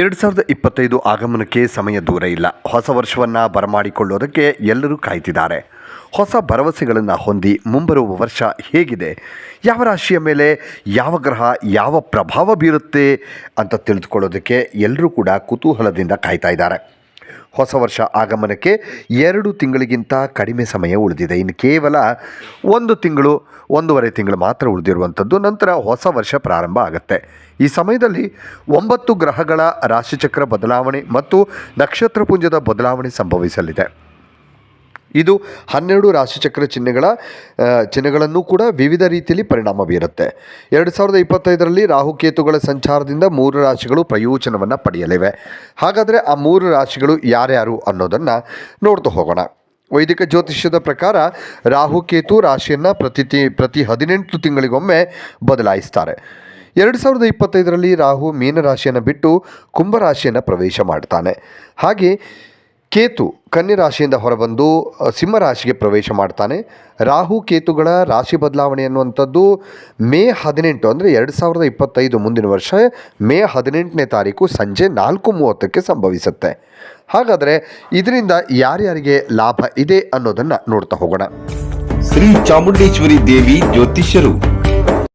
ಎರಡು ಸಾವಿರದ ಇಪ್ಪತ್ತೈದು ಆಗಮನಕ್ಕೆ ಸಮಯ ದೂರ ಇಲ್ಲ. ಹೊಸ ವರ್ಷವನ್ನು ಬರಮಾಡಿಕೊಳ್ಳೋದಕ್ಕೆ ಎಲ್ಲರೂ ಕಾಯ್ತಿದ್ದಾರೆ. ಹೊಸ ಭರವಸೆಗಳನ್ನು ಹೊಂದಿ ಮುಂಬರುವ ವರ್ಷ ಹೇಗಿದೆ? ಯಾವ ರಾಶಿಯ ಮೇಲೆ ಯಾವ ಗ್ರಹ ಯಾವ ಪ್ರಭಾವ ಬೀರುತ್ತೆ ಅಂತ ತಿಳಿದುಕೊಳ್ಳೋದಕ್ಕೆ ಎಲ್ಲರೂ ಕೂಡ ಕುತೂಹಲದಿಂದ ಕಾಯ್ತಾ ಇದ್ದಾರೆ. ಹೊಸ ವರ್ಷ ಆಗಮನಕ್ಕೆ ಎರಡು ತಿಂಗಳಿಗಿಂತ ಕಡಿಮೆ ಸಮಯ ಉಳಿದಿದೆ. ಇನ್ನು ಕೇವಲ ಒಂದು ತಿಂಗಳು ಒಂದೂವರೆ ತಿಂಗಳು ಮಾತ್ರ ಉಳಿದಿರುವಂಥದ್ದು. ನಂತರ ಹೊಸ ವರ್ಷ ಪ್ರಾರಂಭ ಆಗುತ್ತೆ. ಈ ಸಮಯದಲ್ಲಿ ಒಂಬತ್ತು ಗ್ರಹಗಳ ರಾಶಿಚಕ್ರ ಬದಲಾವಣೆ ಮತ್ತು ನಕ್ಷತ್ರಪುಂಜದ ಬದಲಾವಣೆ ಸಂಭವಿಸಲಿದೆ. ಇದು ಹನ್ನೆರಡು ರಾಶಿಚಕ್ರ ಚಿಹ್ನೆಗಳ ಚಿಹ್ನೆಗಳನ್ನು ಕೂಡ ವಿವಿಧ ರೀತಿಯಲ್ಲಿ ಪರಿಣಾಮ ಬೀರುತ್ತೆ. ಎರಡು ಸಾವಿರದ ಇಪ್ಪತ್ತೈದರಲ್ಲಿ ರಾಹುಕೇತುಗಳ ಸಂಚಾರದಿಂದ ಮೂರು ರಾಶಿಗಳು ಪ್ರಯೋಜನವನ್ನು ಪಡೆಯಲಿವೆ. ಹಾಗಾದರೆ ಆ ಮೂರು ರಾಶಿಗಳು ಯಾರ್ಯಾರು ಅನ್ನೋದನ್ನು ನೋಡ್ತಾ ಹೋಗೋಣ. ವೈದಿಕ ಜ್ಯೋತಿಷ್ಯದ ಪ್ರಕಾರ ರಾಹುಕೇತು ರಾಶಿಯನ್ನು ಪ್ರತಿ ಪ್ರತಿ ಹದಿನೆಂಟು ತಿಂಗಳಿಗೊಮ್ಮೆ ಬದಲಾಯಿಸ್ತಾರೆ. ಎರಡು ಸಾವಿರದ ಇಪ್ಪತ್ತೈದರಲ್ಲಿ ರಾಹು ಮೀನರಾಶಿಯನ್ನು ಬಿಟ್ಟು ಕುಂಭರಾಶಿಯನ್ನು ಪ್ರವೇಶ ಮಾಡ್ತಾನೆ. ಹಾಗೆ ಕೇತು ಕನ್ಯರಾಶಿಯಿಂದ ಹೊರಬಂದು ಸಿಂಹರಾಶಿಗೆ ಪ್ರವೇಶ ಮಾಡ್ತಾನೆ. ರಾಹು ಕೇತುಗಳ ರಾಶಿ ಬದಲಾವಣೆ ಅನ್ನುವಂಥದ್ದು ಮೇ ಹದಿನೆಂಟು ಅಂದರೆ ಎರಡು ಸಾವಿರದ ಇಪ್ಪತ್ತೈದು ಮುಂದಿನ ವರ್ಷ, ಮೇ ಹದಿನೆಂಟನೇ ತಾರೀಕು ಸಂಜೆ ನಾಲ್ಕು ಮೂವತ್ತಕ್ಕೆ ಸಂಭವಿಸುತ್ತೆ. ಹಾಗಾದರೆ ಇದರಿಂದ ಯಾರ್ಯಾರಿಗೆ ಲಾಭ ಇದೆ ಅನ್ನೋದನ್ನು ನೋಡ್ತಾ ಹೋಗೋಣ. ಶ್ರೀ ಚಾಮುಂಡೇಶ್ವರಿ ದೇವಿ ಜ್ಯೋತಿಷ್ಯರು.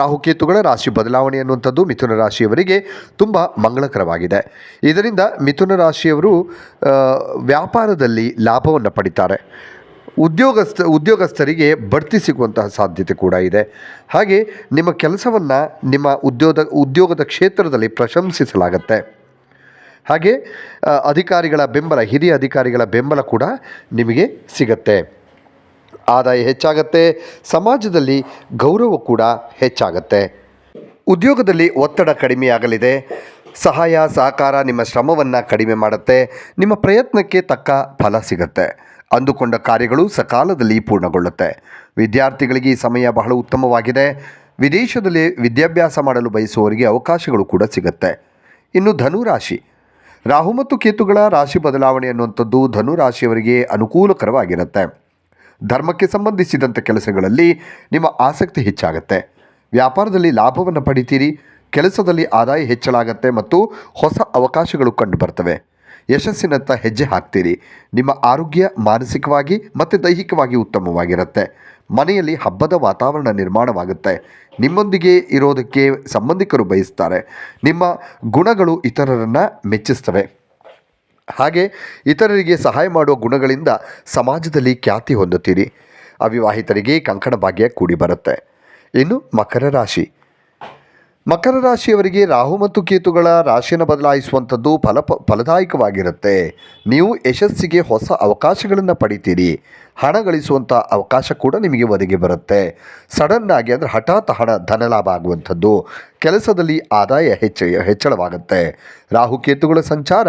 ರಾಹುಕೇತುಗಳ ರಾಶಿ ಬದಲಾವಣೆ ಅನ್ನುವಂಥದ್ದು ಮಿಥುನ ರಾಶಿಯವರಿಗೆ ತುಂಬ ಮಂಗಳಕರವಾಗಿದೆ. ಇದರಿಂದ ಮಿಥುನ ರಾಶಿಯವರು ವ್ಯಾಪಾರದಲ್ಲಿ ಲಾಭವನ್ನು ಪಡಿತಾರೆ. ಉದ್ಯೋಗಸ್ಥ, ಉದ್ಯೋಗಸ್ಥರಿಗೆ ಬಡ್ತಿ ಸಿಗುವಂತಹ ಸಾಧ್ಯತೆ ಕೂಡ ಇದೆ. ಹಾಗೆ ನಿಮ್ಮ ಕೆಲಸವನ್ನು ನಿಮ್ಮ ಉದ್ಯೋಗ ಉದ್ಯೋಗದ ಕ್ಷೇತ್ರದಲ್ಲಿ ಪ್ರಶಂಸಿಸಲಾಗತ್ತೆ. ಹಾಗೆ ಅಧಿಕಾರಿಗಳ ಬೆಂಬಲ, ಹಿರಿಯ ಅಧಿಕಾರಿಗಳ ಬೆಂಬಲ ಕೂಡ ನಿಮಗೆ ಸಿಗತ್ತೆ. ಆದಾಯ ಹೆಚ್ಚಾಗತ್ತೆ, ಸಮಾಜದಲ್ಲಿ ಗೌರವ ಕೂಡ ಹೆಚ್ಚಾಗತ್ತೆ. ಉದ್ಯೋಗದಲ್ಲಿ ಒತ್ತಡ ಕಡಿಮೆಯಾಗಲಿದೆ, ಸಹಾಯ, ಸಹಕಾರ ನಿಮ್ಮ ಶ್ರಮವನ್ನು ಕಡಿಮೆ ಮಾಡುತ್ತೆ, ನಿಮ್ಮ ಪ್ರಯತ್ನಕ್ಕೆ ತಕ್ಕ ಫಲ ಸಿಗುತ್ತೆ. ಅಂದುಕೊಂಡ ಕಾರ್ಯಗಳು ಸಕಾಲದಲ್ಲಿ ಪೂರ್ಣಗೊಳ್ಳುತ್ತೆ. ವಿದ್ಯಾರ್ಥಿಗಳಿಗೆ ಈ ಸಮಯ ಬಹಳ ಉತ್ತಮವಾಗಿದೆ. ವಿದೇಶದಲ್ಲಿ ವಿದ್ಯಾಭ್ಯಾಸ ಮಾಡಲು ಬಯಸುವವರಿಗೆ ಅವಕಾಶಗಳು ಕೂಡ ಸಿಗುತ್ತೆ. ಇನ್ನು ಧನುರಾಶಿ. ರಾಹು ಮತ್ತು ಕೇತುಗಳ ರಾಶಿ ಬದಲಾವಣೆ ಅನ್ನುವಂಥದ್ದು ಧನುರಾಶಿಯವರಿಗೆ ಅನುಕೂಲಕರವಾಗಿರುತ್ತೆ. ಧರ್ಮಕ್ಕೆ ಸಂಬಂಧಿಸಿದಂಥ ಕೆಲಸಗಳಲ್ಲಿ ನಿಮ್ಮ ಆಸಕ್ತಿ ಹೆಚ್ಚಾಗುತ್ತೆ. ವ್ಯಾಪಾರದಲ್ಲಿ ಲಾಭವನ್ನು ಪಡಿತೀರಿ, ಕೆಲಸದಲ್ಲಿ ಆದಾಯ ಹೆಚ್ಚಳಾಗತ್ತೆ ಮತ್ತು ಹೊಸ ಅವಕಾಶಗಳು ಕಂಡುಬರ್ತವೆ. ಯಶಸ್ಸಿನತ್ತ ಹೆಜ್ಜೆ ಹಾಕ್ತೀರಿ. ನಿಮ್ಮ ಆರೋಗ್ಯ ಮಾನಸಿಕವಾಗಿ ಮತ್ತು ದೈಹಿಕವಾಗಿ ಉತ್ತಮವಾಗಿರುತ್ತೆ. ಮನೆಯಲ್ಲಿ ಹಬ್ಬದ ವಾತಾವರಣ ನಿರ್ಮಾಣವಾಗುತ್ತೆ. ನಿಮ್ಮೊಂದಿಗೆ ಇರೋದಕ್ಕೆ ಸಂಬಂಧಿಕರು ಬಯಸ್ತಾರೆ. ನಿಮ್ಮ ಗುಣಗಳು ಇತರರನ್ನು ಮೆಚ್ಚಿಸ್ತವೆ. ಹಾಗೆ ಇತರರಿಗೆ ಸಹಾಯ ಮಾಡುವ ಗುಣಗಳಿಂದ ಸಮಾಜದಲ್ಲಿ ಖ್ಯಾತಿ ಹೊಂದುತ್ತೀರಿ. ಅವಿವಾಹಿತರಿಗೆ ಕಂಕಣ ಭಾಗ್ಯ ಕೂಡಿ ಬರುತ್ತೆ ಇನ್ನು ಮಕರ ರಾಶಿ. ಮಕರ ರಾಶಿಯವರಿಗೆ ರಾಹು ಮತ್ತು ಕೇತುಗಳ ರಾಶಿಯನ್ನು ಬದಲಾಯಿಸುವಂಥದ್ದು ಫಲ ಫಲದಾಯಕವಾಗಿರುತ್ತೆ. ನೀವು ಯಶಸ್ಸಿಗೆ ಹೊಸ ಅವಕಾಶಗಳನ್ನು ಪಡಿತೀರಿ. ಹಣ ಗಳಿಸುವಂಥ ಅವಕಾಶ ಕೂಡ ನಿಮಗೆ ಒದಗಿ ಬರುತ್ತೆ. ಸಡನ್ನಾಗಿ ಅಂದರೆ ಹಠಾತ್ ಹಣ, ಧನಲಾಭ ಆಗುವಂಥದ್ದು ಕೆಲಸದಲ್ಲಿ ಆದಾಯ ಹೆಚ್ಚ, ಹೆಚ್ಚಳವಾಗುತ್ತೆ. ರಾಹುಕೇತುಗಳ ಸಂಚಾರ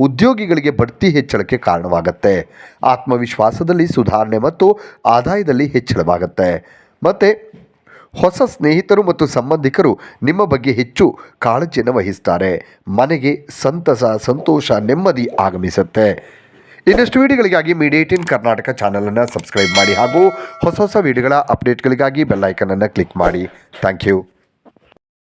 ಉದ್ಯೋಗಿಗಳಿಗೆ ಬಡ್ತಿ ಹೆಚ್ಚಳಕ್ಕೆ ಕಾರಣವಾಗುತ್ತೆ. ಆತ್ಮವಿಶ್ವಾಸದಲ್ಲಿ ಸುಧಾರಣೆ ಮತ್ತು ಆದಾಯದಲ್ಲಿ ಹೆಚ್ಚಳವಾಗುತ್ತೆ. ಮತ್ತು ಹೊಸ ಸ್ನೇಹಿತರು ಮತ್ತು ಸಂಬಂಧಿಕರು ನಿಮ್ಮ ಬಗ್ಗೆ ಹೆಚ್ಚು ಕಾಳಜಿಯನ್ನು ವಹಿಸ್ತಾರೆ. ಮನೆಗೆ ಸಂತಸ, ಸಂತೋಷ, ನೆಮ್ಮದಿ ಆಗಮಿಸುತ್ತೆ. ಇನ್ನಷ್ಟು ವಿಡಿಯೋಗಳಿಗಾಗಿ ಮೀಡಿಯೇಟಿನ್ ಕರ್ನಾಟಕ ಚಾನಲನ್ನು ಸಬ್ಸ್ಕ್ರೈಬ್ ಮಾಡಿ ಹಾಗೂ ಹೊಸ ಹೊಸ ವಿಡಿಯೋಗಳ ಅಪ್ಡೇಟ್ಗಳಿಗಾಗಿ ಬೆಲ್ಲೈಕನನ್ನು ಕ್ಲಿಕ್ ಮಾಡಿ. Thank you